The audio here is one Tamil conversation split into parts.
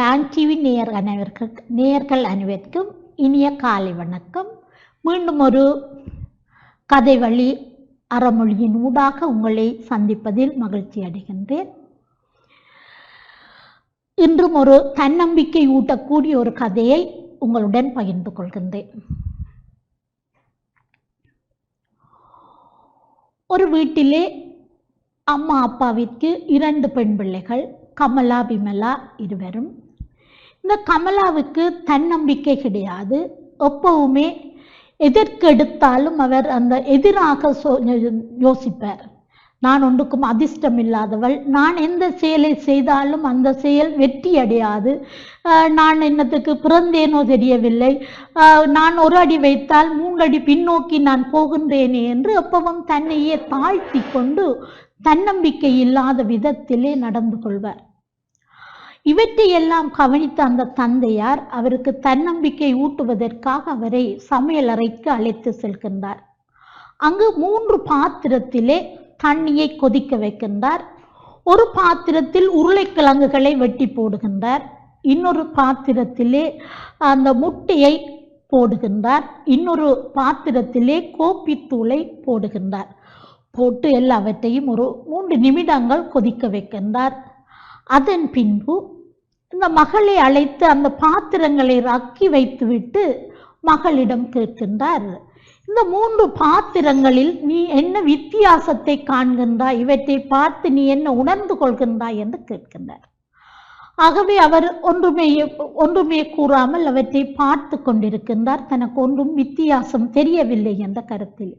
டான் டிவி நேர் அனைவருக்கு நேர்கள் அனைவருக்கும் இனிய காலை வணக்கம். மீண்டும் ஒரு கதை வழி அறமொழியின் ஊடாக உங்களை சந்திப்பதில் மகிழ்ச்சி அடைகின்றேன். இன்றும் ஒரு தன்னம்பிக்கை ஊட்டக்கூடிய ஒரு கதையை உங்களுடன் பகிர்ந்து கொள்கின்றேன். ஒரு வீட்டிலே அம்மா அப்பாவிற்கு இரண்டு பெண் பிள்ளைகள் கமலா விமலா இருவரும். இந்த கமலாவுக்கு தன்னம்பிக்கை கிடையாது. எப்பவுமே எதற்கெடுத்தாலும் அவர் அந்த எதிராக சோ யோசிப்பார். நான் ஒன்றுக்கும் அதிர்ஷ்டம் இல்லாதவள். நான் எந்த செயலை செய்தாலும் அந்த செயல் வெற்றி அடையாது. நான் என்னத்துக்கு பிறந்தேனோ தெரியவில்லை. நான் ஒரு அடி வைத்தால் மூன்றடி பின்னோக்கி நான் போகின்றேனே என்று எப்பவும் தன்னையே தாழ்த்தி கொண்டு தன்னம்பிக்கை இல்லாத விதத்திலே நடந்து கொள்வார். இவற்றையெல்லாம் கவனித்த அந்த தந்தையார் அவருக்கு தன்னம்பிக்கை ஊட்டுவதற்காக அவரை சமையலறைக்கு அழைத்து செல்கின்றார். அங்கு மூன்று பாத்திரத்திலே தண்ணியை கொதிக்க வைக்கின்றார். ஒரு பாத்திரத்தில் உருளைக்கிழங்குகளை வெட்டி போடுகின்றார். இன்னொரு பாத்திரத்திலே அந்த முட்டையை போடுகின்றார். இன்னொரு பாத்திரத்திலே கோப்பித்தூளை போடுகின்றார். போட்டு எல்லாவற்றையும் ஒரு மூன்று நிமிடங்கள் கொதிக்க வைக்கின்றார். அதன் பின்பு இந்த மகளை அழைத்து அந்த பாத்திரங்களை ரக்கி வைத்துவிட்டு மகளிடம் கேட்கின்றார் இந்த மூன்று பாத்திரங்களில் நீ என்ன வித்தியாசத்தை காண்கின்றாய்? இவற்றை பார்த்து நீ என்ன உணர்ந்து கொள்கின்றாய்? என்று கேட்கின்றார். ஆகவே அவர் ஒன்றுமே ஒன்றுமே கூறாமல் அவற்றை பார்த்து கொண்டிருக்கின்றார். தனக்கு ஒன்றும் வித்தியாசம் தெரியவில்லை என்ற கருத்தில்.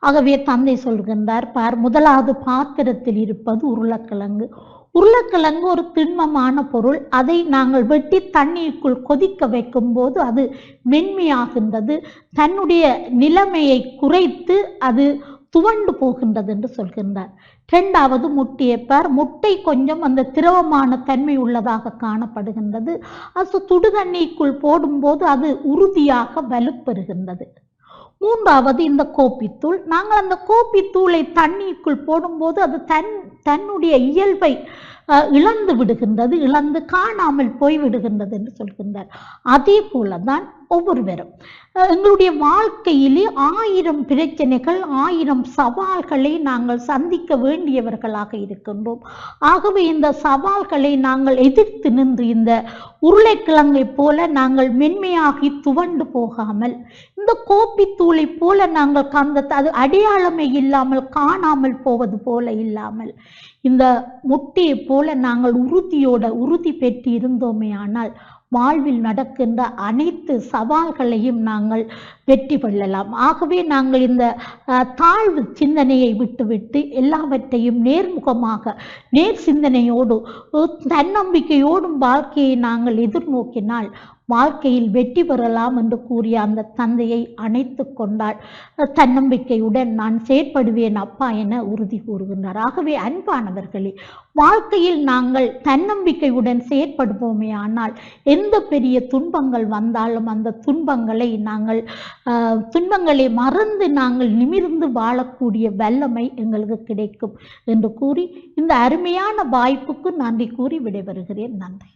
ஆகவே தந்தை சொல்கின்றார் பார் முதலாவது பாத்திரத்தில் இருப்பது உருளைக்கிழங்கு. உருளைக்கிழங்கு ஒரு திண்மமான பொருள். அதை நாங்கள் வெட்டி தண்ணீருக்குள் கொதிக்க வைக்கும் போது அது மென்மையாகின்றது. தன்னுடைய நிலைமையை குறைத்து அது துவண்டு போகின்றது என்று சொல்கின்றார். இரண்டாவது முட்டியப்பார். முட்டை கொஞ்சம் அந்த திரவமான தன்மை உள்ளதாக காணப்படுகின்றது. அது சுடு போடும்போது அது உறுதியாக வலுப்பெறுகின்றது. மூன்றாவது இந்த கோப்பித்தூள். நாங்கள் அந்த கோப்பித்தூளை தண்ணிக்குள் போடும்போது அது தன் தன்னுடைய இயல்பை இழந்து விடுகின்றது இழந்து காணாமல் போய் விடுகின்றது என்று சொல்கின்றார். அதே போல தான் ஒவ்வொருவரும். எங்களுடைய வாழ்க்கையிலே ஆயிரம் பிரச்சனைகள் ஆயிரம் சவால்களை நாங்கள் சந்திக்க வேண்டியவர்களாக இருக்கின்றோம். ஆகவே இந்த சவால்களை நாங்கள் எதிர்த்து நின்று இந்த உருளைக்கிழங்கை போல நாங்கள் மென்மையாகி துவண்டு போகாமல் இந்த கோப்பித்தூளை போல நாங்கள் கந்த அது அடையாளமே இல்லாமல் காணாமல் போவது போல இல்லாமல் இந்த முட்டையை போல நாங்கள் உறுதியோட உறுதி பெற்று இருந்தோமே ஆனால் வாழ்வில் நடக்கின்ற அனைத்து சவால்களையும் நாங்கள் வெற்றி கொள்ளலாம். ஆகவே நாங்கள் இந்த தாழ்வு சிந்தனையை விட்டுவிட்டு எல்லாவற்றையும் நேர்முகமாக நேர் சிந்தனையோடு தன்னம்பிக்கையோடும் வாழ்க்கையை நாங்கள் எதிர்நோக்கினால் வாழ்க்கையில் வெற்றி பெறலாம் என்று கூறிய அந்த தந்தையை அணைத்து கொண்டாள். தன்னம்பிக்கையுடன் நான் செயற்படுவேன் அப்பா என உறுதி கூறுகின்றார். ஆகவே அன்பானவர்களே வாழ்க்கையில் நாங்கள் தன்னம்பிக்கையுடன் செயற்படுவோமே ஆனால் எந்த பெரிய துன்பங்கள் வந்தாலும் அந்த துன்பங்களை நாங்கள் துன்பங்களை மறந்து நாங்கள் நிமிர்ந்து வாழக்கூடிய வல்லமை எங்களுக்கு கிடைக்கும் என்று கூறி இந்த அருமையான வாய்ப்புக்கு நன்றி கூறி விடைபெறுகிறேன். நன்றி.